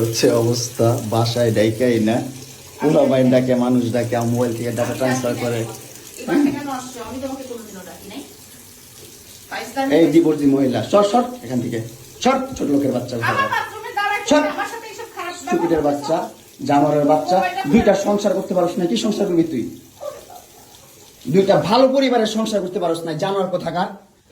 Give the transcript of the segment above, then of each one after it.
হচ্ছে অবস্থা, বাসায় ডাইকাই না। পুরো বাইন ডাকে, মানুষ ডাকে মোবাইল থেকে ডাটা ট্রান্সফার করে। এই মহিলা, সর সর, এখান থেকে। সর, ছোট লোকের বাচ্চা স্টুপিডের বাচ্চা জানোয়ারের বাচ্চা, দুইটা সংসার করতে পারস না, কি সংসার করবি তুই? দুইটা ভালো পরিবারের সংসার করতে পারস না, জানোয়ার কোথাকার?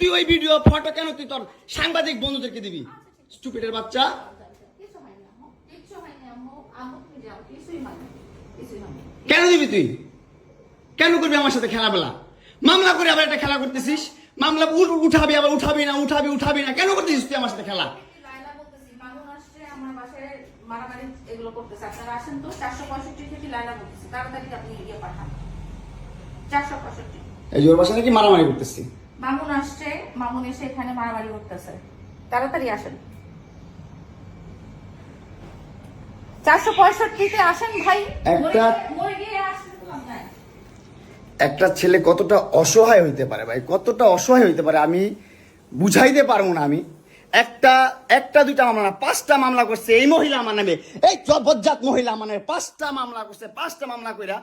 তুই ওই ভিডিও ফটো কেন তুই তোর সাংবাদিক বন্ধুদেরকে দিবি স্টুপিডের বাচ্চা। কেন দিবি তুই কেন করবি আমার সাথে খেলাবেলা মামলা করে আবার একটা খেলা করতেছিস মামলা উঠাবি আবার উঠাবি না উঠাবি উঠাবি না কেন করতেছিস তুই আমার সাথে খেলা মারামারি এগুলো করতেছে। আপনারা আসেন তো, 465 থেকে লায়লা বলতেছি। তাড়াতাড়ি আপনি ইয়ে পাঠান। 465 এই জোর বাসা নাকি মারামারি করতেছি মামুন আসছে মামুন এসে এখানে মারামারি করতেছে। তাড়াতাড়ি আসেন। চারশো পঁয়ষট্টিতে আসেন ভাই। একটা-। একটা ছেলে কতটা অসহায় হইতে পারে ভাই? কতটা অসহায় হইতে পারে আমি বুঝাইতে পারব না আমি। একটা একটা দুইটা মামলা না পাঁচটা মামলা করছে। এই মহিলা আমার নামে। এই জবজ্জাত মহিলা আমার নামে পাঁচটা মামলা করছে পাঁচটা মামলা কইরা।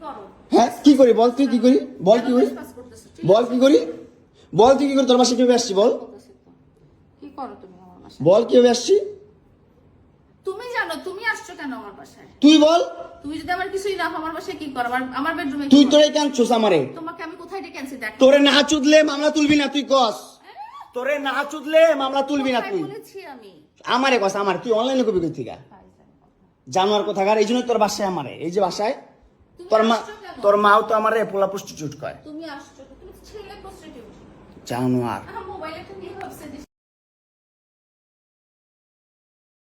করো হ্যাঁ কি করি বল তুই কি করি? বল কি করি? বল কি করি? বল তুই কি করি? তোর বাসায় কীভাবে আসছি বল? কি করো তুমি আমার বাসায়? বল কীভাবে আসছি? তুমি জানো তুমি আসছো কেন আমার বাসায়? তুই বল। তুমি যদি আমার কিছুই না আমার বাসায় কি করো? আমার আমার বেডরুমে তুই তোরে কেন ছোস আমারে? তোমাকে আমি কোথায় ডেকে আনছি? দেখ। তোরে না চুদলে মামলা তুলবি না তুই কস। তোরে না চুদলে মামলা তুলবি না তুই। বলেছি আমি। আমারে কস আমার। তুই অনলাইনে কবি কই থেকে জানোয়ার কোথাকার? এই জন্য তোর বাসায় আমারে। এই যে বাসায় তোর মা? তোর মাও তো আমার পোলা প্রস্টিটিউট কয় তুমি আসছো তুমি ছেলে প্রস্টিটিউট জানোয়ার